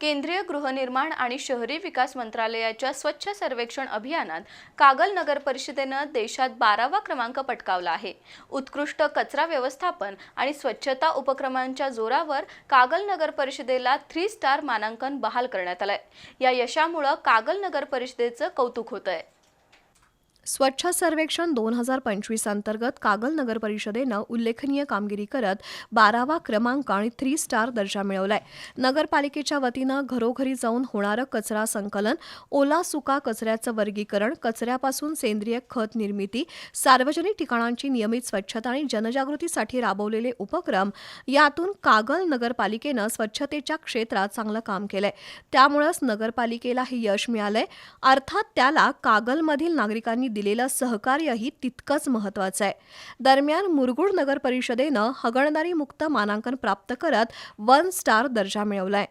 केंद्रीय गृहनिर्माण आणि शहरी विकास मंत्रालयाच्या स्वच्छ सर्वेक्षण अभियानात कागल नगर परिषदेनं देशात बारावा क्रमांक पटकावला आहे. उत्कृष्ट कचरा व्यवस्थापन आणि स्वच्छता उपक्रमांच्या जोरावर कागल नगर परिषदेला थ्री स्टार मानांकन बहाल करण्यात आलंय. या यशामुळं कागल नगर परिषदेचं कौतुक होत आहे स्वच्छ सर्वेक्षण दोन हजार पंचवीस अंतर्गत कागल नगर परिषदेनं उल्लेखनीय कामगिरी करत बारावा क्रमांक आणि थ्री स्टार दर्जा मिळवलाय. नगरपालिकेच्या वतीनं घरोघरी जाऊन होणारं कचरा संकलन ओला सुका कचऱ्याचं वर्गीकरण कचऱ्यापासून सेंद्रिय खत निर्मिती सार्वजनिक ठिकाणांची नियमित स्वच्छता आणि जनजागृतीसाठी राबवलेले उपक्रम यातून कागल नगरपालिकेनं स्वच्छतेच्या क्षेत्रात चांगलं काम केलंय. त्यामुळंच नगरपालिकेला हे यश मिळालंय. अर्थात त्याला कागलमधील नागरिकांनी दिलेलं सहकार्यही तितकंच महत्वाचं आहे. दरम्यान मुरगुड नगर परिषदेनं हगणदारी मुक्त मानांकन प्राप्त करत वन स्टार दर्जा मिळवलाय.